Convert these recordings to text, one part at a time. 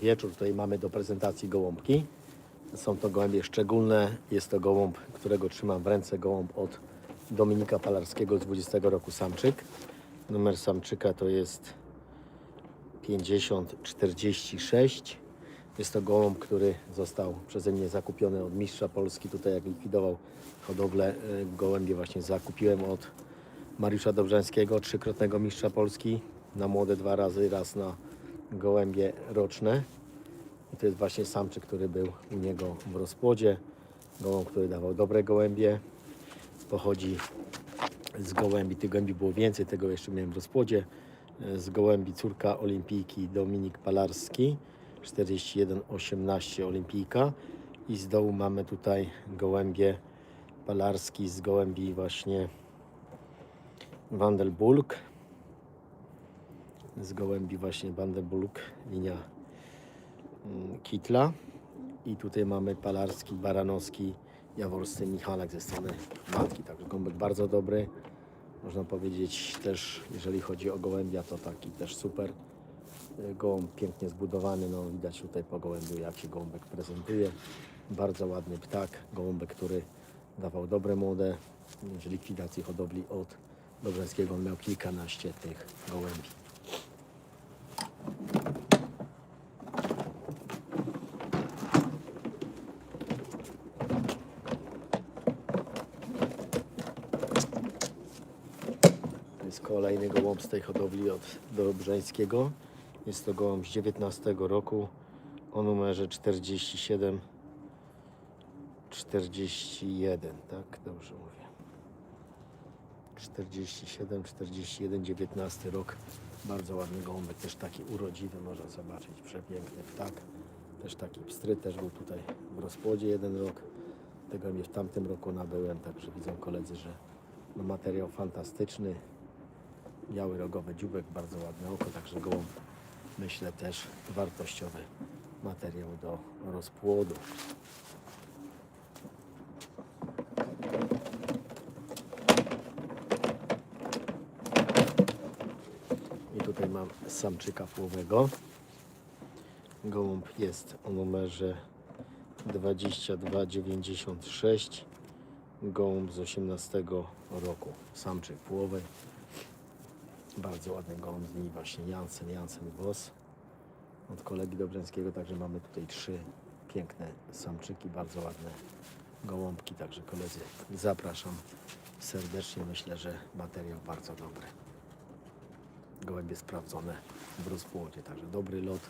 Wieczór tutaj mamy do prezentacji gołąbki. Są to gołębie szczególne. Jest to gołąb, którego trzymam w ręce, gołąb od Dominika Palarskiego z 20 roku samczyk. Numer samczyka to jest 5046. Jest to gołąb, który został przeze mnie zakupiony od mistrza Polski. Tutaj jak likwidował hodowlę y, gołębie właśnie zakupiłem od Mariusza Dobrzańskiego, trzykrotnego mistrza Polski. Na młode dwa razy, raz na gołębie roczne. I to jest właśnie samczyk, który był u niego w rozpłodzie. Gołąb, który dawał dobre gołębie. Pochodzi z gołębi, tych gołębi było więcej, tego jeszcze miałem w rozpłodzie. Z gołębi córka olimpijki Dominik Palarski, 41-18 olimpijka. I z dołu mamy tutaj gołębie Palarski z gołębi właśnie Wandelbulk. Z gołębi właśnie Wandelbulk, linia mm, Kitla. I tutaj mamy Palarski, Baranowski, Jaworscy, Michalak ze strony matki. Także gołąbek bardzo dobry. Można powiedzieć też, jeżeli chodzi o gołębia, to taki też super. Y, Gołąb pięknie zbudowany, no widać tutaj po gołębiu jak się gołąbek prezentuje. Bardzo ładny ptak, gołąbek, który dawał dobre młode. Z likwidacji hodowli od Dobrzańskiego on miał kilkanaście tych gołębi. Kolejny gołąb z tej hodowli od Dobrzańskiego. Jest to gołąb z 19 roku o numerze 47 41, tak? Dobrze mówię. 47, 41, 19 rok. Bardzo ładny gołąbek, też taki urodziwy, można zobaczyć. Przepiękny ptak. Też taki pstry, też był tutaj w rozpłodzie jeden rok. Tego mnie w tamtym roku nabyłem, także widzą koledzy, że no materiał fantastyczny. Biały rogowy dziubek, bardzo ładne oko, także gołąb myślę też wartościowy materiał do rozpłodu. I tutaj mam samczyka płowego. Gołąb jest o numerze 2296. Gołąb z 18 roku. Samczyk płowy. Bardzo ładny gołąb z linii właśnie Jansen, Jansen Boss. Od kolegi Dobrzańskiego, także mamy tutaj trzy piękne samczyki, bardzo ładne gołąbki, także koledzy zapraszam serdecznie. Myślę, że materiał bardzo dobry gołębie sprawdzone w rozpłodzie. Także dobry lot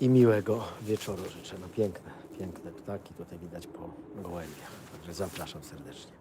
i miłego wieczoru życzę. No piękne, piękne ptaki tutaj widać po gołębiach. Także zapraszam serdecznie.